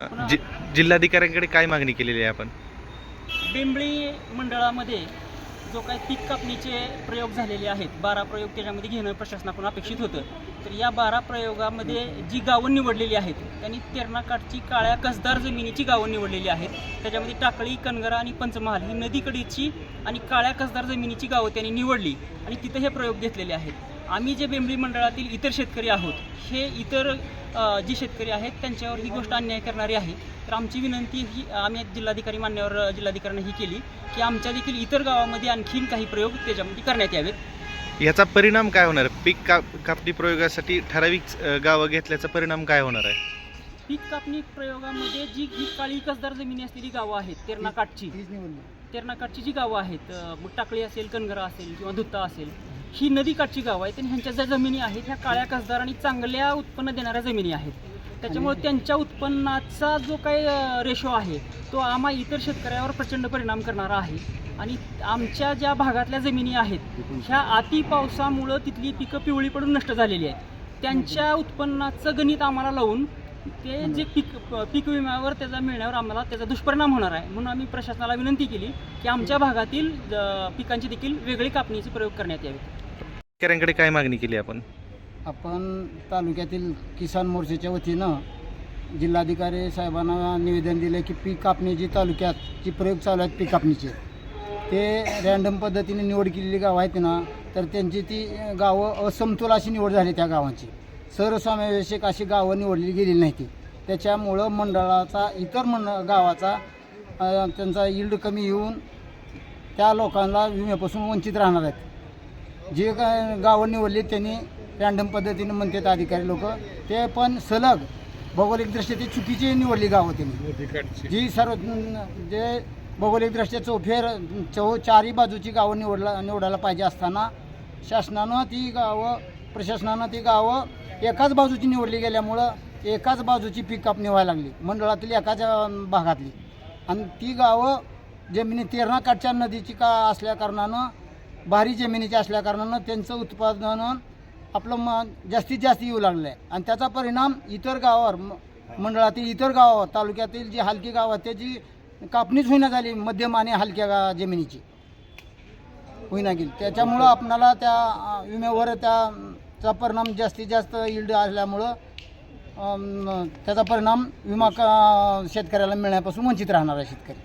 जि जिल्हाधिकाऱ्यांकडे काय मागणी केलेली आहे आपण? बेंबळी मंडळामध्ये जो काही पीक कापणीचे प्रयोग झालेले आहेत बारा प्रयोग त्याच्यामध्ये घेणं प्रशासनाकडून अपेक्षित होतं. तर या बारा प्रयोगामध्ये जी गावं निवडलेली आहेत त्यांनी तेरणाकाठची काळ्या कसदार जमिनीची गावं निवडलेली आहेत. त्याच्यामध्ये टाकळी कनगरा आणि पंचमहाल ही नदीकडीची आणि काळ्या कसदार जमिनीची गावं त्यांनी निवडली आणि तिथं हे प्रयोग घेतलेले आहेत. आम्ही जे बेंबळी मंडळातील इतर शेतकरी आहोत हे इतर जे शेतकरी आहेत त्यांच्यावर ही गोष्ट अन्याय करणारी आहे. तर आमची विनंती ही आम्ही जिल्हाधिकारी मान्यवर जिल्हाधिकाऱ्यांना ही केली की आमच्या देखील इतर गावामध्ये आणखीन काही प्रयोग त्याच्यामध्ये करण्यात यावेत. याचा परिणाम काय होणार? आहे? पीक काप कापणी प्रयोगासाठी ठराविक गावं घेतल्याचा परिणाम काय होणार आहे? पीक कापणी प्रयोगामध्ये जी जी काळी कसदार जमिनी असलेली गावं आहेत तेरणाकाठची तेरणाकाठची जी गावं आहेत मग टाकळी असेल कनगरा असेल किंवा धुत्ता असेल ही नदीकाठची गावं आहेत आणि ह्यांच्या ज्या जमिनी आहेत ह्या काळ्या कसदार आणि चांगल्या उत्पन्न देणाऱ्या जमिनी आहेत. त्याच्यामुळे त्यांच्या उत्पन्नाचा जो काही रेशो आहे तो आम्हा इतर शेतकऱ्यावर प्रचंड परिणाम करणारा आहे. आणि आमच्या ज्या भागातल्या जमिनी आहेत ह्या अति पावसामुळं तिथली पिकं पिवळी पडून नष्ट झालेली आहेत. त्यांच्या उत्पन्नाचं गणित आम्हाला लावून ते जे पीक पीक विम्यावर त्याचा मिळण्यावर आम्हाला त्याचा दुष्परिणाम होणार आहे. म्हणून आम्ही प्रशासनाला विनंती केली की आमच्या भागातील पिकांची देखील वेगळी कापणीचे प्रयोग करण्यात यावेत. शेतकऱ्यांकडे काय मागणी केली आपण? आपण तालुक्यातील किसान मोर्चाच्या वतीनं जिल्हाधिकारी साहेबांना निवेदन दिले की पीक कापणीची तालुक्यात जी प्रयोग चालू आहेत पीक कापणीचे ते रँडम पद्धतीने निवड केलेली गावं आहेत ना तर त्यांची ती गावं असमतोल अशी निवड झाली त्या गावांची. सर्वसमावेशक अशी गावं निवडली गेलेली नाही ती त्याच्यामुळं मंडळाचा इतर मंड गावाचा अ, त्यांचा यील्ड कमी येऊन त्या लोकांना विम्यापासून वंचित राहणार आहेत. जे काय गावं निवडली त्यांनी रँडम पद्धतीने म्हणतात अधिकारी लोक ते पण सलग भौगोलिकदृष्ट्या ती चुकीची निवडली गावं त्यांनी. जी सर्व जे भौगोलिकदृष्ट्या चौफेर चौ चारही बाजूची गावं निवडला निवडायला पाहिजे असताना शासनानं ती गावं प्रशासनानं ती गावं एकाच बाजूची निवडली गेल्यामुळं एकाच बाजूची पीक कापणी व्हायला लागली. मंडळातील एकाच भागातली. आणि ती गावं जमिनी तेरणाकाठच्या नदीची का असल्याकारणानं भारी जमिनीची असल्याकारणानं त्यांचं उत्पादन आपलं म जास्तीत जास्त येऊ लागलं आहे आणि त्याचा परिणाम इतर गावावर म- मंडळातील इतर गावावर तालुक्यातील जी हलकी गावं आहेत त्याची कापणीच होईना झाली मध्यम आणि हलक्या गा जमिनीची. होईना गेली. त्याच्यामुळं आपणाला त्या विम्यावर त्या चा परिणाम जास्तीत जास्त इल्ड असल्यामुळं त्याचा परिणाम विमा का शेतकऱ्याला मिळण्यापासून वंचित राहणार आहे शेतकरी.